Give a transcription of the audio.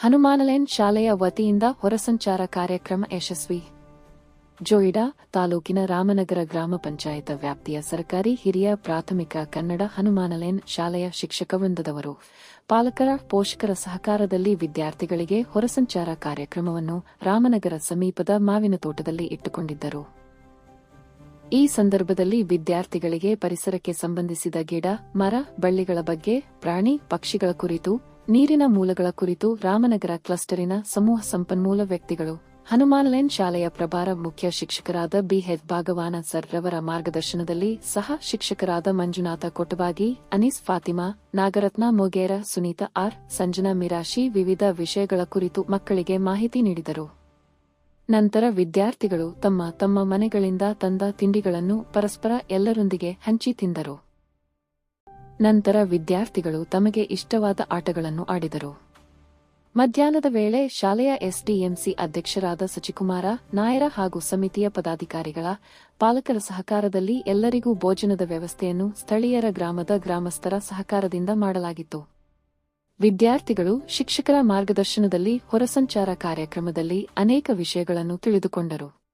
ಹನುಮಾನಲೇನ್ ಶಾಲೆಯ ವತಿಯಿಂದ ಹೊರಸಂಚಾರ ಕಾರ್ಯಕ್ರಮ ಯಶಸ್ವಿ. ಜೋಯಿಡಾ ತಾಲೂಕಿನ ರಾಮನಗರ ಗ್ರಾಮ ಪಂಚಾಯತ್ ವ್ಯಾಪ್ತಿಯ ಸರ್ಕಾರಿ ಹಿರಿಯ ಪ್ರಾಥಮಿಕ ಕನ್ನಡ ಹನುಮಾನಲೇನ್ ಶಾಲೆಯ ಶಿಕ್ಷಕ ವೃಂದದವರು. ಪಾಲಕರ ಪೋಷಕರ ಸಹಕಾರದಲ್ಲಿ ವಿದ್ಯಾರ್ಥಿಗಳಿಗೆ ಹೊರಸಂಚಾರ ಕಾರ್ಯಕ್ರಮವನ್ನು ರಾಮನಗರ ಸಮೀಪದ ಮಾವಿನ ತೋಟದಲ್ಲಿ ಇಟ್ಟುಕೊಂಡಿದ್ದರು. ಈ ಸಂದರ್ಭದಲ್ಲಿ ವಿದ್ಯಾರ್ಥಿಗಳಿಗೆ ಪರಿಸರಕ್ಕೆ ಸಂಬಂಧಿಸಿದ ಗಿಡ, ಮರ, ಬಳ್ಳಿಗಳ ಬಗ್ಗೆ ಪ್ರಾಣಿ, ಪಕ್ಷಿಗಳ ಕುರಿತು ನೀರಿನ ಮೂಲಗಳ ಕುರಿತು ರಾಮನಗರ ಕ್ಲಸ್ಟರಿನ ಸಮೂಹ ಸಂಪನ್ಮೂಲ ವ್ಯಕ್ತಿಗಳು. ಹನುಮಾನ್ಲೇನ್ ಶಾಲೆಯ ಪ್ರಭಾರ ಮುಖ್ಯ ಶಿಕ್ಷಕರಾದ ಬಿಎಚ್ ಭಾಗವಾನ ಸರ್ ರವರ ಮಾರ್ಗದರ್ಶನದಲ್ಲಿ ಸಹ ಶಿಕ್ಷಕರಾದ ಮಂಜುನಾಥ ಕೊಟಬಾಗಿ, ಅನೀಸ್ ಫಾತಿಮಾ, ನಾಗರತ್ನ ಮೊಗೇರ, ಸುನೀತಾ ಆರ್, ಸಂಜನಾ ಮಿರಾಶಿ ವಿವಿಧ ವಿಷಯಗಳ ಕುರಿತು ಮಕ್ಕಳಿಗೆ ಮಾಹಿತಿ ನೀಡಿದರು. ನಂತರ ವಿದ್ಯಾರ್ಥಿಗಳು ತಮ್ಮ ತಮ್ಮ ಮನೆಗಳಿಂದ ತಂದ ತಿಂಡಿಗಳನ್ನು ಪರಸ್ಪರ ಎಲ್ಲರೊಂದಿಗೆ ಹಂಚಿ ತಿಂದರು. ನಂತರ ವಿದ್ಯಾರ್ಥಿಗಳು ತಮಗೆ ಇಷ್ಟವಾದ ಆಟಗಳನ್ನು ಆಡಿದರು. ಮಧ್ಯಾಹ್ನದ ವೇಳೆ ಶಾಲೆಯ ಎಸ್ಡಿಎಂಸಿ ಅಧ್ಯಕ್ಷರಾದ ಸಚಿಕುಮಾರ, ನಾಯರ ಹಾಗೂ ಸಮಿತಿಯ ಪದಾಧಿಕಾರಿಗಳ, ಪಾಲಕರ ಸಹಕಾರದಲ್ಲಿ ಎಲ್ಲರಿಗೂ ಭೋಜನದ ವ್ಯವಸ್ಥೆಯನ್ನು ಸ್ಥಳೀಯರ ಗ್ರಾಮದ ಗ್ರಾಮಸ್ಥರ ಸಹಕಾರದಿಂದ ಮಾಡಲಾಗಿತ್ತು. ವಿದ್ಯಾರ್ಥಿಗಳು ಶಿಕ್ಷಕರ ಮಾರ್ಗದರ್ಶನದಲ್ಲಿ ಹೊರಸಂಚಾರ ಕಾರ್ಯಕ್ರಮದಲ್ಲಿ ಅನೇಕ ವಿಷಯಗಳನ್ನು ತಿಳಿದುಕೊಂಡರು.